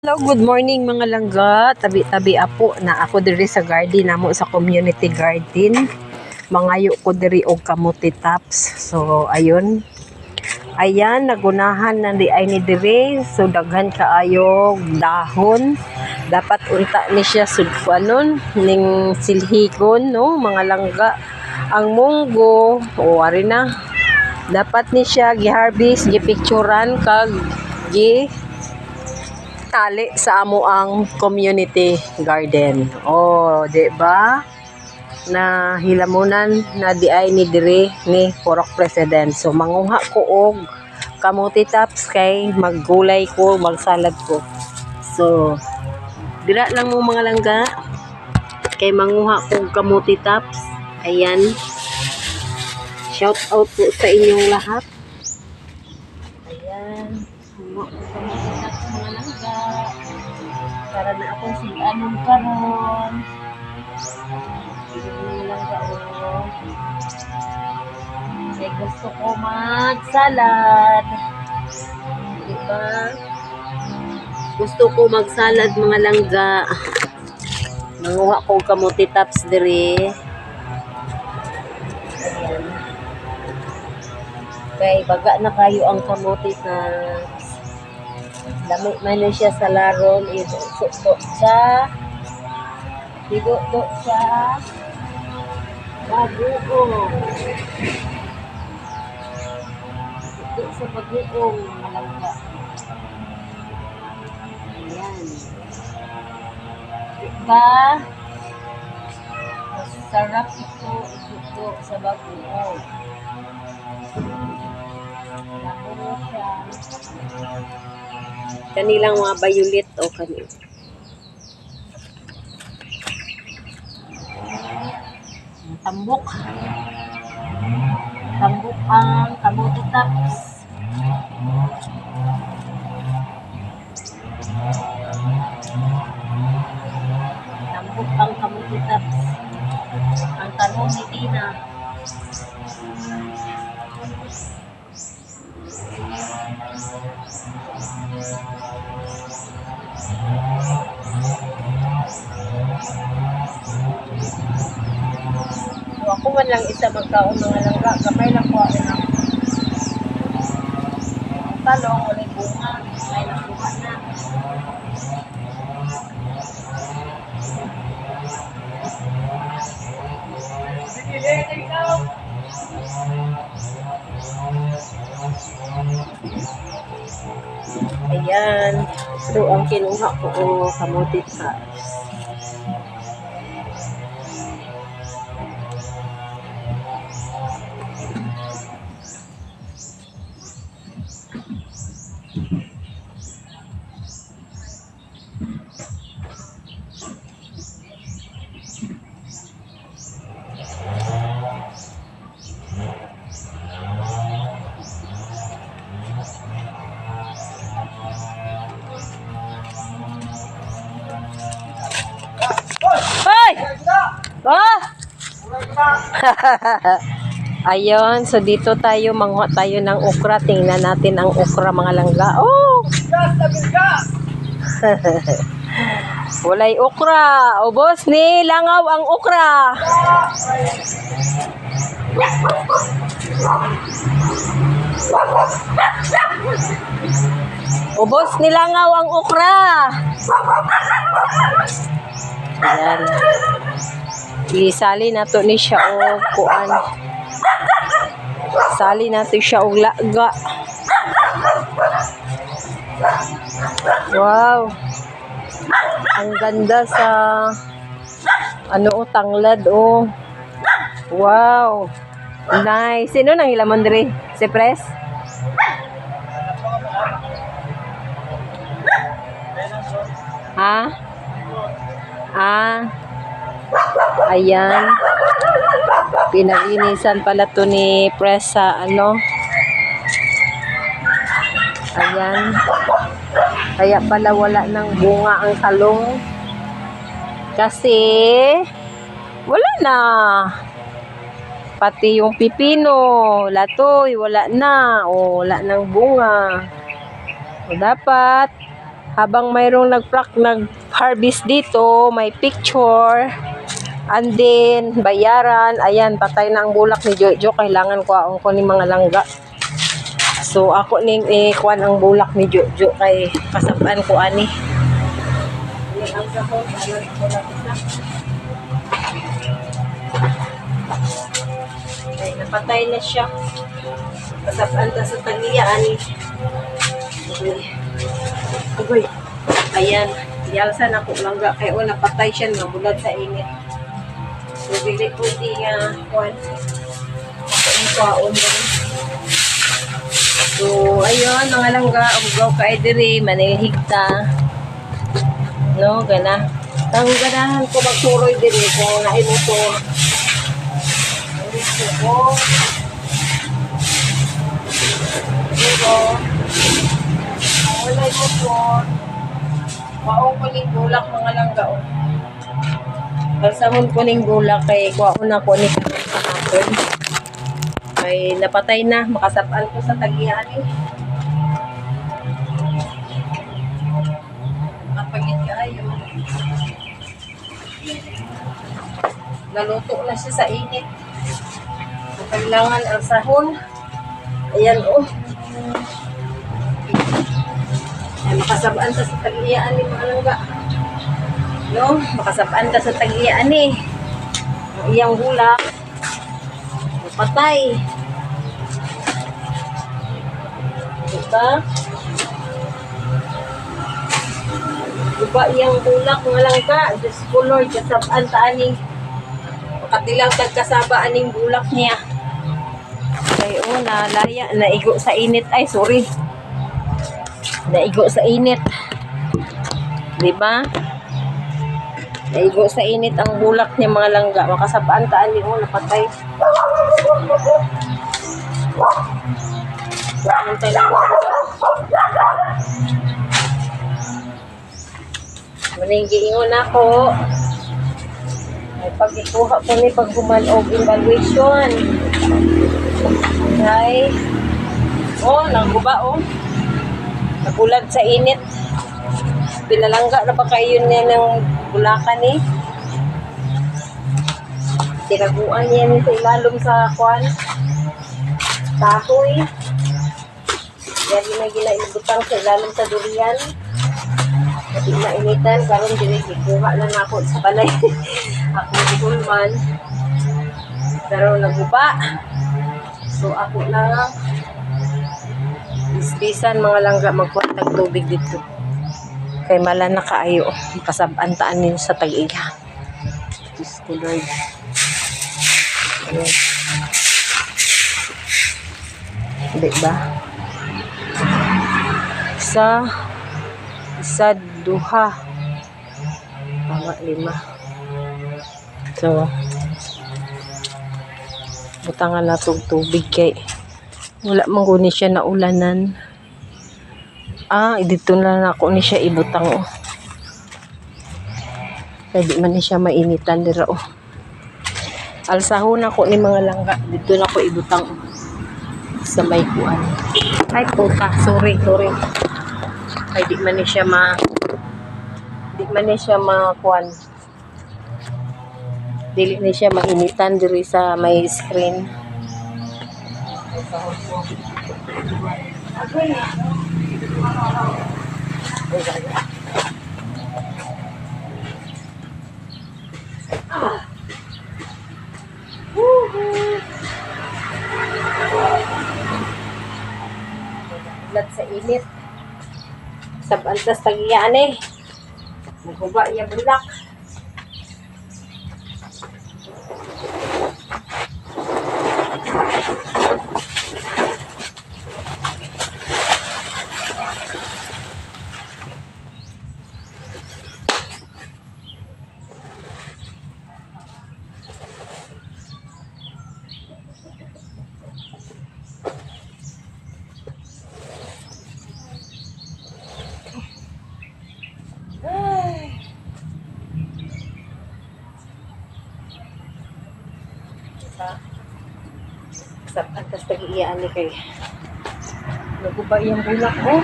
Hello, good morning mga langga. Tabi-tabi apo na ako diri sa garden namo sa community garden. Mangayo ko diri og kamuti tops. So ayun. Ayan, nagunahan na di ay ni diri. So daghan kaayo dahon. Dapat unta ni siya sudpanon ning silhigon no mga langga. Ang munggo, o ari na. Dapat ni siya gi-harvest, gi-picturean kag gi tali sa amo ang community garden. Oh, di ba? Na hilamunan na di ay ni diri ni Porok President. So manguha ko og kamuti tops kay maggulay ko, magsalad ko. So dira lang mo mga langga kay manguha ko og kamuti tops. Ayan. Shout out po sa inyong lahat. Ayan. Manguha ko kamuti tops mga langga para na akong siganon karon. Hindi lang ka oh. Kaya gusto ko mag-salad. Diba? Gusto ko mag-salad mga langga. Nanguha ko kamuti tops diri. Ayan. Kay baga na kayo ang kamuti tops. Dami man siya sa laron, idukdok siya. Idukdok siya. Bagoong. Idukdok sa bagoong, malangga. Ayan. Diba? Masarap ito idukdok sa bagoong. Lamo siya kanilang mga violet o kanil. Tambok. Tambok ang kabuti. Tambok ang kabuti. Ang talong ni Tina. Ako man lang isa magkaon mga langga. Kamay lang ko ako na. Ang talong, wala bunga. May nakuha na. Ayan. So, ang kinuha ko o kamuti tops. Hoy! Oh! Ayun, so dito tayo, manguha tayo ng okra. Tingnan natin ang okra mga langga. Oh! Walay okra. O boss ni langaw ang okra. Ubos nilangaw ang okra. Ayan. Isali na to ni siya o kuan. Sali na to siya og laga. Wow. Ang ganda sa ano o tanglad o. Wow. Nice. Sino nang hilamon diri? Si Pres? Ha? Ah. Ayan. Pinag-inisan pala to ni Pres sa ano. Ayan. Kaya pala wala ng bunga ang talong. Kasi wala na. Pati yung pipino, latoy, wala na. O, wala ng bunga. O, dapat Habang mayroong nag-harvest dito, may picture. And then, bayaran. Ayan, patay na ang bulak ni Jojo. Kailangan ko aong ko ni mga langga. So, ako ning eh, kuan ang bulak ni Jojo kay kasapan ko ani. Ay, napatay na siya. Kasapan ta sa tagiya ani. Okay. Ugoy. Ayan. Yalsa na ko langga. Kaya o, napatay siya nga bulad sa init. So, bili ko di nga, kuan. Ako ang kwaon. So, ayun, mga langga, ugaw ka diri, manilhigta. No, gana. Ang ganahan ko magsuroy diri kung nailuto. Gusto ko. Pero, wala yung motor. Maong ko ning bulak mga langga. Oh. Kalsamon ko ning bulak kay kuwaon na ko ni sa hapon. Ay napatay na, makasapal ko sa tagian eh. Kapagit ka ayo. Naluto na siya sa init. Kailangan ang sahon. Ayan oh. Ay, makasabaan sa tagian ni mga langga. No, makasabaan ta sa tagian ni. Ang iyang bulak. Patay. Diba? Diba iyang bulak nga lang ka? Diyos ko Lord, kasabaan ta aning makatilang tagkasaba aning bulak niya. Ay, oh, nalaya, naigo sa init. Ay, sorry. Naigo sa init. Diba? Naigo sa init ang bulak niya mga langga. Makasabaan ta ani oh, napatay. Saan tayo lang Maninggi ingon ako. Ay pag ikuha ko ni pag humanog evaluation. Ay. Oh, nangguba oh. Nagulag sa init. Pinalangga na ba kayo niya ng bulakan eh? Tinaguan niya ni sa ilalom sa kwan. Kahoy. Yan yung may ginailibutang sa ilalom sa durian. Kasi mainitan, karon dili gikuha na ako sa balay. ako di hulman. Pero naguba. So ako na isbisan mga langga magkwantag tubig dito. Kay mala na kaayo. Kasabantaan ninyo sa tag-iya. Diyos ko Lord. Ayan. Di ba? Isa, isa, duha. Tama, lima. So, butangan na tubig kay wala guni siya na ulanan. Ah, dito na ako ni siya ibutang oh. Di man ni siya mainitan dira oh. Alsahon ako ni mga langga. Dito na ko ibutang oh. Sa may kuan. Ay puta, sorry, sorry. Ay di man ni siya ma di man ni siya ma kuan. Dili ni siya mainitan diri sa may screen. Agoy. Lat sa init. Sa bantas tagiyaan eh. Maghuba iya bulak. Sa antas tag-iyaan ni kay Naguba yung bulak ko.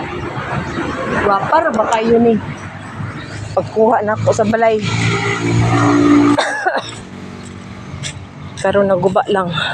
Wapar ba kayo ni? Pagkuha na ako sa balay. Pero naguba lang.